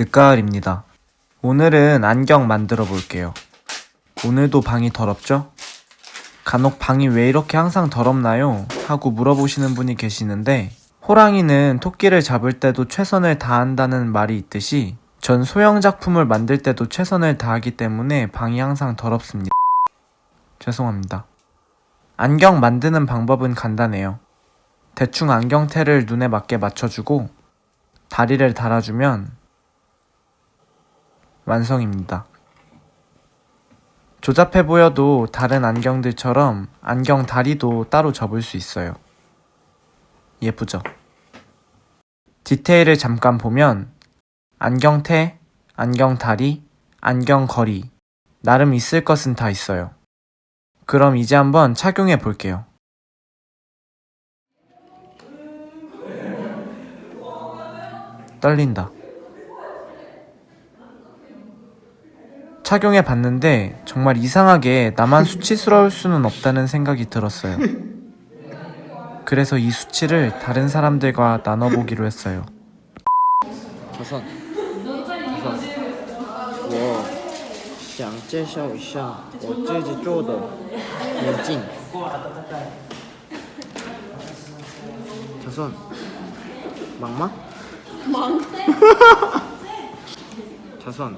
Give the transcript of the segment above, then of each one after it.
늦가을입니다. 오늘은 안경 만들어 볼게요. 오늘도 방이 더럽죠? 간혹 방이 왜 이렇게 항상 더럽나요? 하고 물어보시는 분이 계시는데, 호랑이는 토끼를 잡을 때도 최선을 다한다는 말이 있듯이, 전 소형 작품을 만들 때도 최선을 다하기 때문에 방이 항상 더럽습니다. 죄송합니다. 안경 만드는 방법은 간단해요. 대충 안경테를 눈에 맞게 맞춰주고, 다리를 달아주면, 완성입니다. 조잡해 보여도 다른 안경들처럼 안경 다리도 따로 접을 수 있어요. 예쁘죠? 디테일을 잠깐 보면 안경테, 안경 다리, 안경 거리 나름 있을 것은 다 있어요. 그럼 이제 한번 착용해 볼게요. 떨린다. 착용해 봤는데 정말 이상하게 나만 수치스러울 수는 없다는 생각이 들었어요. 그래서 이 수치를 다른 사람들과 나눠보기로 했어요. 자선 자선 我想介绍一下我自己做的眼镜 자선 막마? 忙。 자선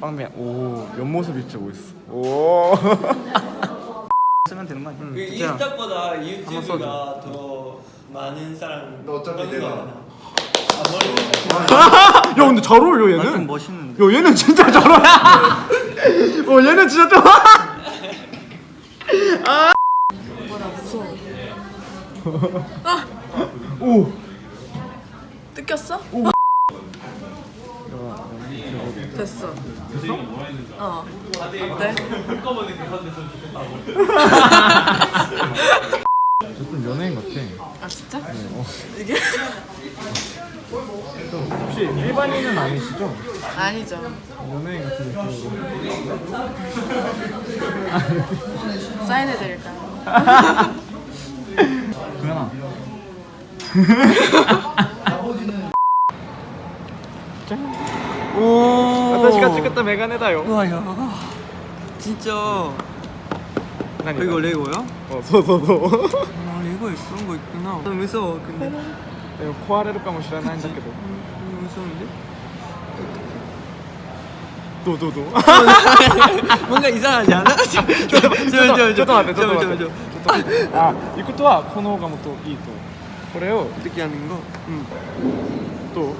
빵면 오 옆모습이 진짜 멋있어. 오. 쓰면 되는 거 아니야? 그. 인스타보다. 유튜브가 더 많은 사람 너 어차피 내가- 아 머리 야 근데 잘 어울려 얘는. 좀 멋있는데. 야 얘는 진짜 잘 어울려. 어 얘는 진짜 좀. 뭐나 무서워. 오. 뜯겼어? 됐어. 됐어? 어. 어때? 좀 연예인 같아. 아 진짜? 혹시 일반인은 아니시죠? 아니죠. 연예인 같은 느낌으로. 사인해드릴까요? 그현아. 오. 私が作ったメガネだよ。 와야. 진짜. 아, 이거 레고야? 어, そうそうそう。 아 레고에 그런 거 있구나. 나 무서워 근데. でも壊れるかもしれないんだけど。 음, 무서운데? どうどうどう。 뭔가 이상하지 않아? ちょっとちょっと待ってちょっと待ってちょっと待って。 잠깐만. ちょっと待ってあ、行くとはこの方がもっといいと。これを 어떻게 하는 거? 응. どう？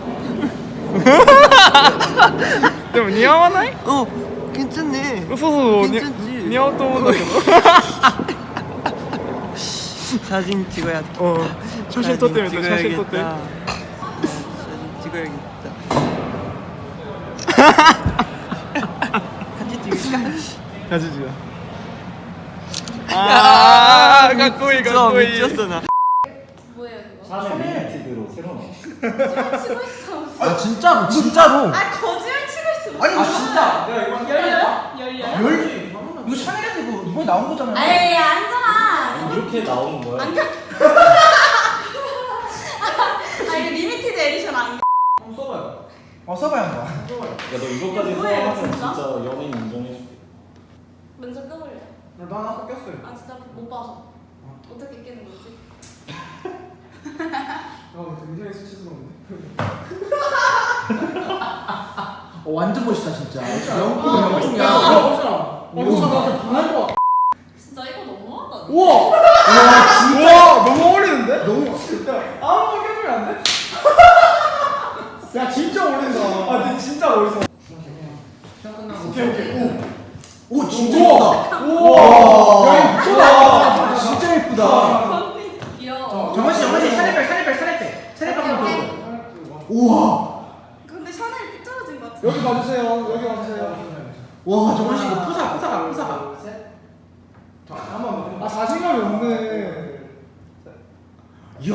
でも似合わない？ 어, 괜찮네. そうそうに 괜찮지. 似合うと思うんだけど。 사진 찍어야 돼. うん。写真撮ってみて。写真撮って。 찍어야겠다. 사진 찍어야겠다. 같이 찍을까? 가지지야. 아, 미쳤어, 가꼬이 미쳤어 나. 아 진짜로 진짜로 아 거짓말 아니 아 진짜 열려요? 열려요? 열 이거 샤넬에서 이거 이번에 나온 거잖아요 아예 앉아라. 이렇게 나오는 거야? 안경. 아 이거 리미티드 에디션 안경. 어 써봐요 한번 야너 이거까지 뭐예요, 써하면 진짜? 진짜 연예인 인정해줄게 먼저 껴볼래? 나 하나 아까 꼈어요 아 진짜 못 봐서. 어떻게 끼는 거지? 아, 굉장히 수치스러운데. 어 완전 멋있다 진짜. 영국 영국이야 어 멋있다 진짜 이거 너무하다. 우와. 와 진짜? 너무 어울리는데? 너무 아무도 껴주면 안 돼? 야 진짜 어울린다. 아, 근데 진짜 멋있어. 오케이 오케이. 오, 오 진짜 예쁘다. 우와. 야 이쁘다 진짜 예쁘다 귀여워. 정원 씨 정원 씨 샤넬백 샤넬백 샤넬백 샤넬백 한번 보 여기 봐주세요. 여기 봐주세요. 와 정원 씨 이거 푸사 푸사가 푸사가. 아 자신감이 없네. 이야.